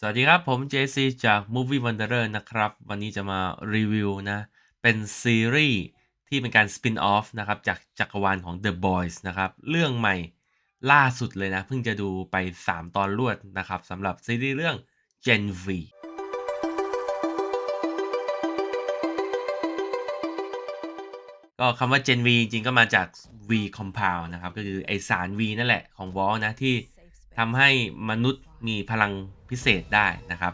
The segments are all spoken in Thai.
สวัสดีครับ ผม JC จาก Movie Wanderer นะครับ วันนี้จะมารีวิวนะ เป็นซีรีส์ที่เป็นการสปินออฟนะครับ จากจักรวาลของ The Boys นะครับ เรื่องใหม่ล่าสุดเลยนะ เพิ่งจะดูไป 3 ตอนรวดนะครับสำหรับซีรีส์เรื่อง Gen V ก็คำว่า Gen V จริงๆก็มาจาก V compound นะครับ ก็คือไอสาร V นั่นแหละของวอลนะที่ ทำให้มนุษย์มีพลังพิเศษได้นะครับ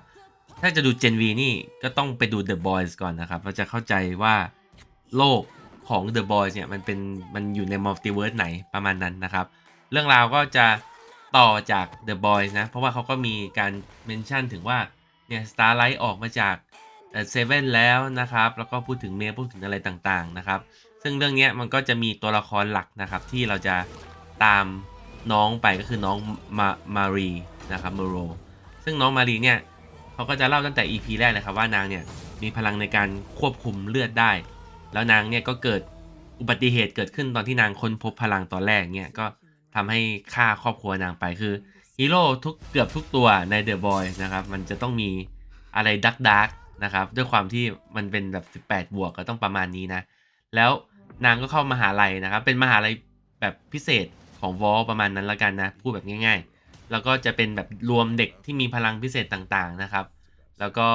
ถ้าจะดู Gen V นี่ก็ต้องไปดู The Boys ก่อนนะครับ เราจะเข้าใจว่าโลกของ The Boys เนี่ยมันเป็นมันอยู่ในมัลติเวิร์สไหนประมาณนั้นนะครับ เรื่องราวก็จะต่อจาก The Boys นะ เพราะว่าเขาก็มีการเมนชั่นถึงว่าเนี่ย Starlight ออกมาจากเซเว่นแล้วนะครับ แล้วก็พูดถึงเมย์พูดถึงอะไรต่างๆนะครับ ซึ่งเรื่องนี้มันก็จะมีตัวละครหลักนะครับที่เราจะตาม น้องไปก็คือน้องมามารีนะครับมาโร ซึ่งน้องมารีเนี่ยเขาก็จะเล่าตั้งแต่ EP แรกเลยครับว่านางเนี่ยมีพลังในการควบคุมเลือดได้ แล้วนางเนี่ยก็เกิดอุบัติเหตุเกิดขึ้นตอนที่นางค้นพบพลังตอนแรกเนี่ยก็ทำให้ฆ่าครอบครัวนางไปคือฮีโร่ทุกเกือบทุกตัวใน The Boys นะครับมันจะต้องมีอะไรดักดักนะครับด้วยความที่มันเป็นแบบ 18 บวกก็ต้องประมาณนี้นะ แล้วนางก็เข้ามาหาลัยนะครับ เป็นมหาลัยแบบพิเศษ ของวอลประมาณนั้นละกันนะ พูดแบบง่าย ๆ แล้วก็จะเป็นแบบรวมเด็กที่มีพลังพิเศษต่างๆนะครับ แล้วก็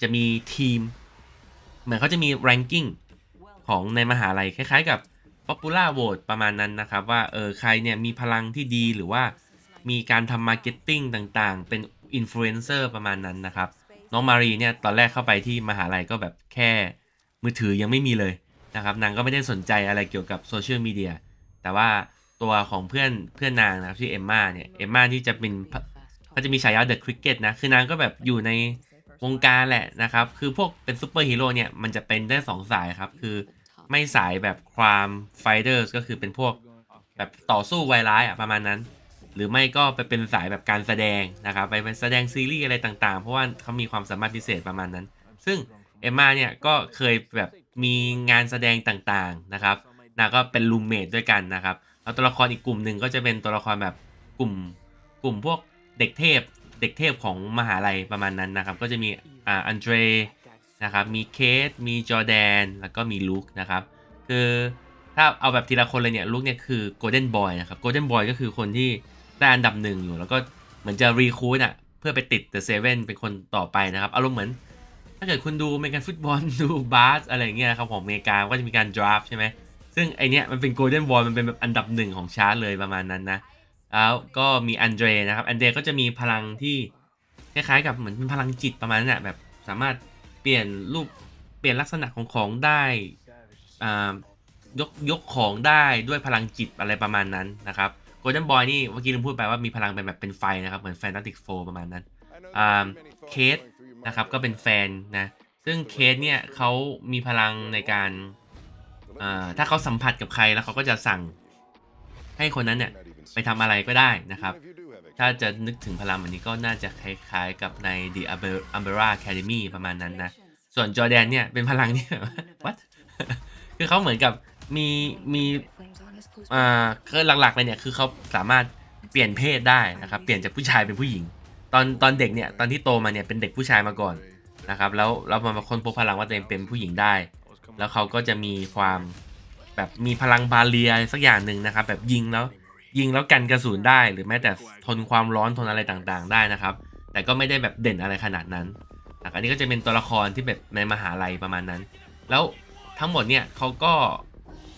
จะมีทีม เหมือนเขาจะมี ranking ของในมหาลัยคล้าย ๆ กับ popular vote ประมาณนั้นนะครับ ว่าเออใครเนี่ยมีพลังที่ดีหรือว่ามีการทำ marketing ต่างๆ เป็น influencer ประมาณนั้นนะครับ น้องมารีเนี่ยตอนแรกเข้าไปที่มหาลัยก็แบบแค่มือถือยังไม่มีเลยนะครับนางก็ไม่ได้สนใจอะไรเกี่ยวกับโซเชียลมีเดียแต่ว่า ตัวของเพื่อนเพื่อนนางนะครับชื่อเอมมาเนี่ยเอมมาที่จะเป็นเขาจะมีฉายาเดอะคริกเก็ตนะคือนางก็แบบอยู่ในวงการแหละนะครับ คือพวกเป็นซูเปอร์ฮีโร่เนี่ยมันจะเป็นได้สองสายครับ คือไม่สายแบบความไฟเดอร์ก็คือเป็นพวกแบบต่อสู้ไวร้ายอะประมาณนั้น หรือไม่ก็ไปเป็นสายแบบการแสดงนะครับ ไปเป็นแสดงซีรีส์อะไรต่างๆ เพราะว่าเขามีความสามารถพิเศษประมาณนั้น ซึ่งเอมมาเนี่ยก็เคยแบบมีงานแสดงต่างๆนะครับนางก็เป็นรูมเมทด้วยกันนะครับ แล้วตัวละครอีกกลุ่มหนึ่งก็จะเป็นตัวละครแบบกลุ่มกลุ่มพวกเด็กเทพเด็กเทพของมหาลัยประมาณนั้นนะครับ ก็จะมีอ่าอันเดรนะครับมีเคสมีจอแดนแล้วก็มีลุคนะครับคือถ้าเอาแบบทีละคนเลยเนี่ยลุคเนี่ยคือโกลเด้นบอยนะครับโกลเด้นบอยก็คือคนที่ได้อันดับหนึ่งอยู่ แล้วก็เหมือนจะรีคูดอะเพื่อไปติดเดอะเซเว่นเป็นคนต่อไปนะครับอารมณ์เหมือน ถ้าเกิดคุณดูเมกันฟุตบอลดูบาสอะไรเงี้ยครับของอเมริกาก็จะมีการดราฟใช่ไหม ซึ่งไอเนี้ยมันเป็นโกลเด้นบอลมันเป็นแบบอันดับหนึ่งของชาร์ตเลยประมาณนั้นนะ แล้วก็มีอันเดรนะครับ อันเดรก็จะมีพลังที่คล้ายๆกับเหมือนเป็นพลังจิตประมาณนั้นนะแบบสามารถเปลี่ยนรูปเปลี่ยนลักษณะของของได้อ่ายกยกของได้ด้วยพลังจิตอะไรประมาณนั้นนะครับโกลเด้นบอยนี่เมื่อกี้ลืมพูดไปว่ามีพลังเป็นแบบเป็นไฟนะครับเหมือนแฟนตาติกโฟประมาณนั้นอ่าเคสนะครับก็เป็นแฟนนะซึ่งเคสเนี่ยเขามีพลังในการ อ่าถ้าเขาสัมผัสกับใครแล้วเขาก็จะสั่งให้คนนั้นเนี่ยไปทำอะไรก็ได้นะครับ ถ้าจะนึกถึงพลังแบบนี้ก็น่าจะคล้ายๆกับใน The Umbrella Academy ประมาณนั้นนะ ส่วนจอแดนเนี่ยเป็นพลังที่แบบ what คือเขาเหมือนกับมีมีอ่าคือหลักๆเลยเนี่ยคือเขาสามารถเปลี่ยนเพศได้นะครับเปลี่ยนจากผู้ชายเป็นผู้หญิง ตอนตอนเด็กเนี่ยตอนที่โตมาเนี่ยเป็นเด็กผู้ชายมาก่อนนะครับแล้วแล้วมาค้นพบพลังว่าตัวเองเป็นผู้หญิงได้ แล้วเขาก็จะมีความแบบมีพลังบาเรียสักอย่างหนึ่งนะครับ แบบยิงแล้วยิงแล้วกันกระสุนได้หรือแม้แต่ทนความร้อนทนอะไรต่างๆ ได้นะครับ แต่ก็ไม่ได้แบบเด่นอะไรขนาดนั้นอันนี้ก็จะเป็นตัวละครที่แบบในมหาลัยประมาณนั้น แล้วทั้งหมดเนี่ยเขาก็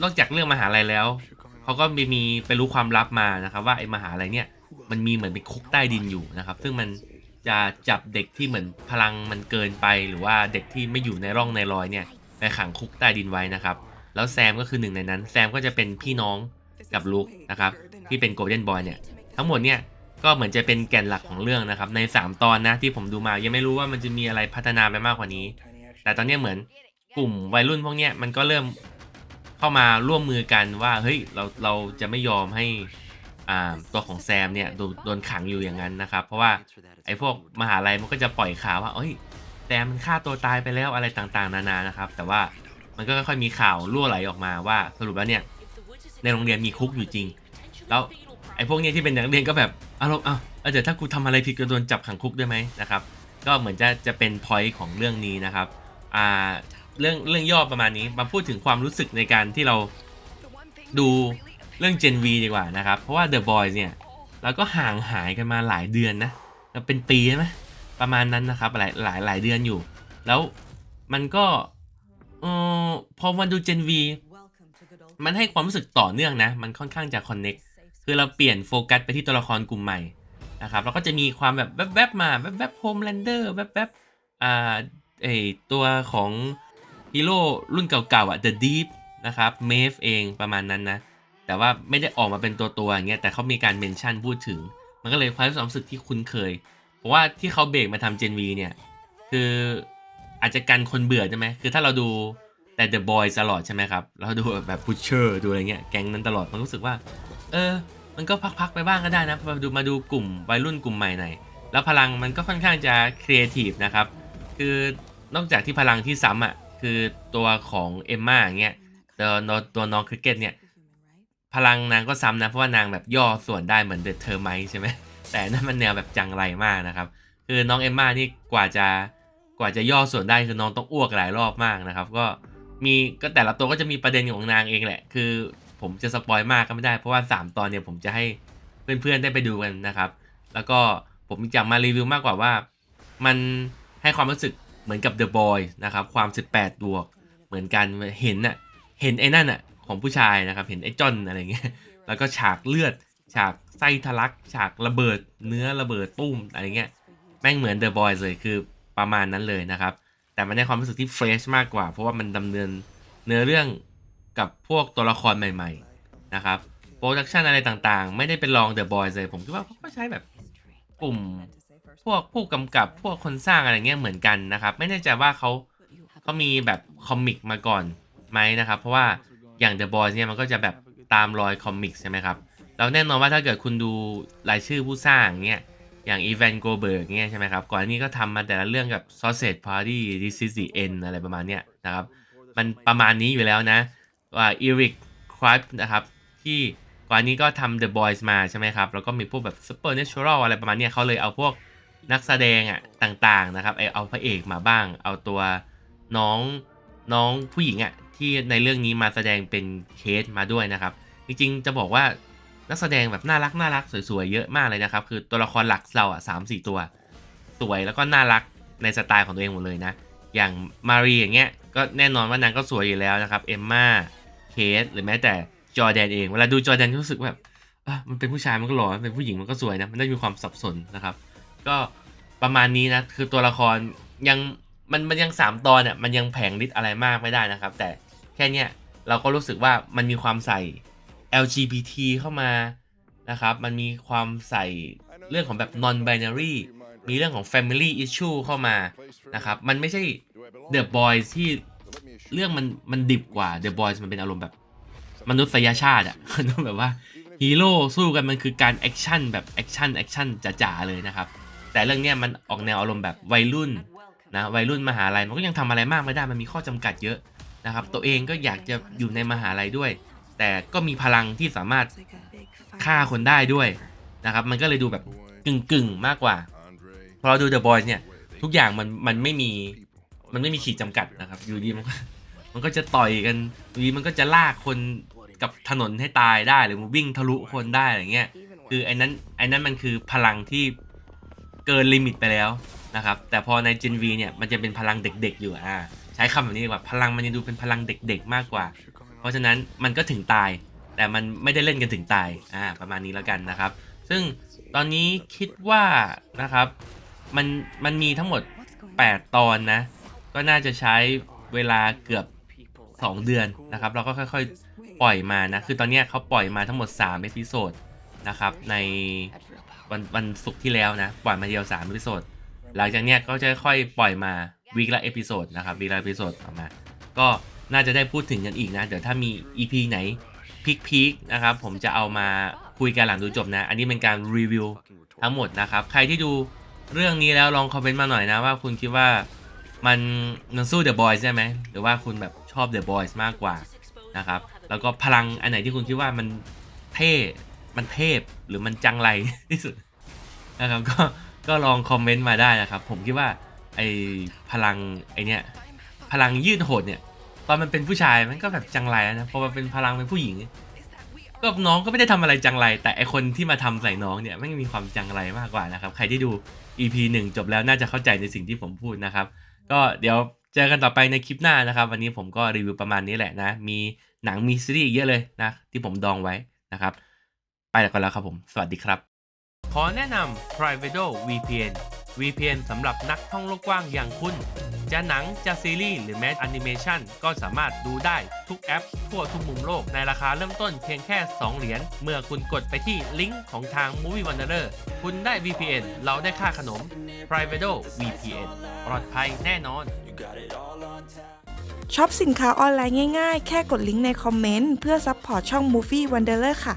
นอกจากเรื่องมหาลัยแล้วเขาก็มีมีไปรู้ความลับมานะครับว่าไอ้มหาลัยเนี่ยมันมีเหมือนเป็นคุกใต้ดินอยู่นะครับ ซึ่งมันจะจับเด็กที่เหมือนพลังมันเกินไป หรือว่าเด็กที่ไม่อยู่ในร่องในรอยเนี่ย ไปขังคุกใต้ดินไว้นะครับ แล้วแซมก็คือหนึ่งในนั้น แซมก็จะเป็นพี่น้องกับลุกนะครับ ที่เป็นโกลเด้นบอยเนี่ย ทั้งหมดเนี่ยก็เหมือนจะเป็นแก่นหลักของเรื่องนะครับ ใน 3 ตอนนะที่ผมดูมายังไม่รู้ว่ามันจะมีอะไรพัฒนาไปมากกว่านี้ แต่ตอนนี้เหมือนกลุ่มวัยรุ่นพวกเนี้ยมันก็เริ่มเข้ามาร่วมมือกันว่าเฮ้ยเราเราจะไม่ยอมให้อ่าตัวของแซมเนี่ยโดนโดนขังอยู่อย่างนั้นนะครับ เพราะว่าไอ้พวกมหาลัยมันก็จะปล่อยข่าวว่าเอ้ย แซมมันฆ่าตัวตายไปแล้วอะไรต่างๆ นานานะครับ แต่ว่ามันก็ค่อยๆมีข่าวรั่วไหลออกมาว่าสรุปแล้วเนี่ยในโรงเรียนมีคุกอยู่จริง แล้วไอ้พวกเนี้ยที่เป็นนักเรียนก็แบบอารมณ์อ้าวเออเดี๋ยวถ้ากูทำอะไรผิดก็โดนจับขังคุกด้วยไหมนะครับ ก็เหมือนจะจะเป็นพอยต์ของเรื่องนี้นะครับอ่าเรื่องเรื่องย่อประมาณนี้มาพูดถึงความรู้สึกในการที่เราดูเรื่อง Gen V ดีกว่านะครับ เพราะว่า The Boys เนี่ยเราก็ห่างหายกันมาหลายเดือนนะเป็นปีใช่ไหม ประมาณนั้นนะครับหลายหลายหลายเดือนอยู่ แล้วมันก็เออพอมาดู Gen V มันให้ความรู้สึกต่อเนื่องนะ มันค่อนข้างจะ connect คือเราเปลี่ยนโฟกัสไปที่ตัวละครกลุ่มใหม่นะครับแล้วก็จะมีความแบบแวบๆมาแวบๆโฮมแลนเดอร์แวบๆอ่าไอตัวของฮีโร่รุ่นเก่าๆอะ The Deep นะครับเมฟเองประมาณนั้นนะ แต่ว่าไม่ได้ออกมาเป็นตัวตัวๆอย่างเงี้ยแต่เขามีการเมนชั่นพูดถึง มันก็เลยความรู้สึกที่คุ้นเคย เพราะว่าที่เขาเบรกมาทำ Gen V เนี่ย คืออาจจะกันคนเบื่อใช่ไหมคือถ้าเราดูแต่ The Boys ตลอดใช่ไหมครับเราดูแบบ Butcher ดูอะไรเงี้ยแก๊งนั้นตลอดมันรู้สึกว่า เออ มันก็พักๆไปบ้างก็ได้นะมาดูมาดูกลุ่มวัยรุ่นกลุ่มใหม่หน่อยแล้วพลังมันก็ค่อนข้างจะครีเอทีฟนะครับ คือนอกจากที่พลังที่ซ้ำอะคือตัวของเอมมาอย่างเงี้ยตัวตัวตัวน้องคริกเก็ตเนี่ยพลังนางก็ซ้ำนะเพราะว่านางแบบย่อส่วนได้เหมือนเดอะเทอร์ไมใช่ไหม แต่นั่นมันแนวแบบจังไรมากนะครับ คือน้องเอมมานี่กว่าจะกว่าจะย่อส่วนได้คือน้องต้องอ้วกหลายรอบมากนะครับ ก็มีก็แต่ละตัวก็จะมีประเด็นของนางเองแหละ คือผมจะสปอยมากก็ไม่ได้เพราะว่า 3 ตอนเนี่ยผมจะให้เพื่อนๆได้ไปดูกันนะครับ แล้วก็ผมอยากมารีวิวมากกว่าว่ามันให้ความรู้สึกเหมือนกับ The Boy นะครับ ความ 18 บวก เหมือนกันเห็นน่ะเห็นไอ้นั่นน่ะของผู้ชายนะครับ เห็นไอ้จอนอะไรเงี้ย แล้วก็ฉากเลือด ฉาก ไส้ทะลักฉากระเบิดเนื้อระเบิดตุ้มอะไรเงี้ยแม่งเหมือน The Boys เลยคือประมาณนั้นเลยนะครับ แต่มันได้ความรู้สึกที่เฟรชมากกว่า เพราะว่ามันดำเนินเนื้อเรื่องกับพวกตัวละครใหม่ ๆ นะครับโปรดักชันอะไรต่างๆ ไม่ได้เป็นรอง The Boys เลยผมคิดว่าเขาก็ใช้แบบกลุ่มพวกผู้กำกับพวกคนสร้างอะไรเงี้ยเหมือนกันนะครับ ไม่แน่ใจว่าเขาเขามีแบบคอมิกมาก่อนไหมนะครับ เพราะว่าอย่าง The Boys เนี่ยมันก็จะแบบตามรอยคอมิกใช่ไหมครับ แล้วแน่นอนว่าถ้าเกิดคุณดูรายชื่อผู้สร้างเนี่ย อย่างอีแวนโกเบิร์กเนี่ยใช่ไหมครับ ก่อนอันนี้ก็ทำมาแต่ละเรื่องกับ Sausage Party This is the End อะไรประมาณเนี้ยนะครับ มันประมาณนี้อยู่แล้วนะ ว่าอีริกคร p นะครับที่ก่อนอันนี้ก็ทำ The Boys มาใช่ไหมครับ แล้วก็มีพวกแบบ Supernatural อะไรประมาณเนี้ยเขาเลยเอาพวกนักแสดงอะต่างๆนะครับไอเอาพระเอกมาบ้าง เอาตัวน้องน้องผู้หญิงอะที่ในเรื่องนี้มาแสดงเป็นเคสมาด้วยนะครับ จริงๆจะบอกว่า นักแสดงแบบน่ารักน่ารักสวยๆเยอะมากเลยนะครับ คือตัวละครหลักเราอะสามสี่ตัว สวยแล้วก็น่ารักในสไตล์ของตัวเองหมดเลยนะ อย่างมารีอย่างเงี้ยก็แน่นอนว่านางก็สวยอยู่แล้วนะครับเอมมาเคสหรือแม้แต่จอแดนเองเวลาดูจอแดนก็รู้สึกแบบมันเป็นผู้ชายมันก็หล่อมันเป็นผู้หญิงมันก็สวยนะมันได้มีความสับสนนะครับ ก็ประมาณนี้นะคือตัวละครยังมันมันยังสามตอนอะมันยังแผงฤทธิ์อะไรมากไม่ได้นะครับ แต่แค่เนี้ยเราก็รู้สึกว่ามันมีความใส่ LGBT เข้ามานะครับ มันมีความใส่เรื่องของแบบ non binary มีเรื่องของ family issue เข้ามานะครับ มันไม่ใช่ The Boys ที่เรื่องมันมันดิบกว่า The Boys มันเป็นอารมณ์แบบมนุษยชาติอะมันต้องแบบว่าฮีโร่สู้กันมันคือการแอคชั่นแบบแอคชั่นแอคชั่นจ๋าๆเลยนะครับ แต่เรื่องเนี้ยมันออกแนวอารมณ์แบบวัยรุ่นนะวัยรุ่นมหาลัยมันก็ยังทำอะไรมากไม่ได้มันมีข้อจำกัดเยอะนะครับ ตัวเองก็อยากจะอยู่ในมหาลัยด้วย แต่ก็มีพลังที่สามารถฆ่าคนได้ด้วยนะครับมันก็เลยดูแบบกึ่งๆมากกว่า พอเราดู The Boys เนี่ย ทุกอย่างมันมันไม่มีมันไม่มีขีดจำกัดนะครับ อยู่ดีมันก็มันก็จะต่อยกันอยู่ดีมันก็จะลากคนกับถนนให้ตายได้หรือมันวิ่งทะลุคนได้อะไรเงี้ยคือไอ้นั้นไอ้นั้นมันคือพลังที่เกินลิมิตไปแล้วนะครับ แต่พอใน Gen V เนี่ยมันจะเป็นพลังเด็ก ๆ อยู่อ่าใช้คำแบบนี้ดีกว่าพลังมันจะดูเป็นพลังเด็ก ๆ มากกว่า เพราะฉะนั้นมันก็ถึงตาย แต่มันไม่ได้เล่นกันถึงตายอ่าประมาณนี้แล้วกันนะครับ ซึ่งตอนนี้คิดว่านะครับมันมันมีทั้งหมด 8 ตอนนะ ก็น่าจะใช้เวลาเกือบ 2 เดือนนะครับ เราก็ค่อยๆ ปล่อยมานะ คือตอนนี้เขาปล่อยมาทั้งหมด3เอพิโซดนะครับในวันวันศุกร์ที่แล้วนะ ปล่อยมาเดียว3เอพิโซดหลังจากเนี้ยก็จะค่อยปล่อยมาวีคละเอพิโซดนะครับวีคละเอพิโซดออกมา ก็ น่าจะได้พูดถึงกันอีกนะ เดี๋ยวถ้ามี EP ไหนพีคๆนะครับผมจะเอามาคุยกันหลังดูจบนะ อันนี้เป็นการรีวิวทั้งหมดนะครับ ใครที่ดูเรื่องนี้แล้วลองคอมเมนต์มาหน่อยนะว่าคุณคิดว่ามันมันสู้ The Boys ใช่ไหมหรือว่าคุณแบบชอบ The Boys มากกว่านะครับ แล้วก็พลังอันไหนที่คุณคิดว่ามันเท่ มันเทพหรือมันจังไรที่สุดนะครับก็ก็ลองคอมเมนต์มาได้นะครับ ผมคิดว่าไอพลังไอเนี้ยพลังยืดโหดเนี่ย อนมันเป็นผู้ชายมันก็แบบจังไรนะพอมันเป็นพลังเป็นผู้หญิง ก็น้องก็ไม่ได้ทำอะไรจังไร แต่ไอคนที่มาทำใส่น้องเนี่ยไม่มีความจังไรมากกว่านะครับ ใครที่ดู EP 1 จบแล้วน่าจะเข้าใจในสิ่งที่ผมพูดนะครับ ก็เดี๋ยวเจอกันต่อไปในคลิปหน้านะครับ วันนี้ผมก็รีวิวประมาณนี้แหละนะ มีหนังมีซีรีส์เยอะเลยนะ ที่ผมดองไว้นะครับ ไปแล้วกันแล้วครับผม สวัสดีครับ ขอแนะนำ Privato VPN VPN สำหรับนักท่องโลกกว้างอย่างคุณ จะหนัง จะซีรีส์หรือแม้แอนิเมชันก็สามารถดูได้ทุกแอป ทั่วทุกมุมโลกในราคาเริ่มต้นเพียงแค่ 2 เหรียญ เมื่อคุณกดไปที่ลิงก์ของทาง Movie Wanderer คุณได้ VPN เราได้ค่าขนม Privato VPN ปลอดภัยแน่นอนช็อปสินค้าออนไลน์ง่ายๆ แค่กดลิงก์ในคอมเมนต์เพื่อซัพพอร์ตช่อง Movie Wanderer ค่ะ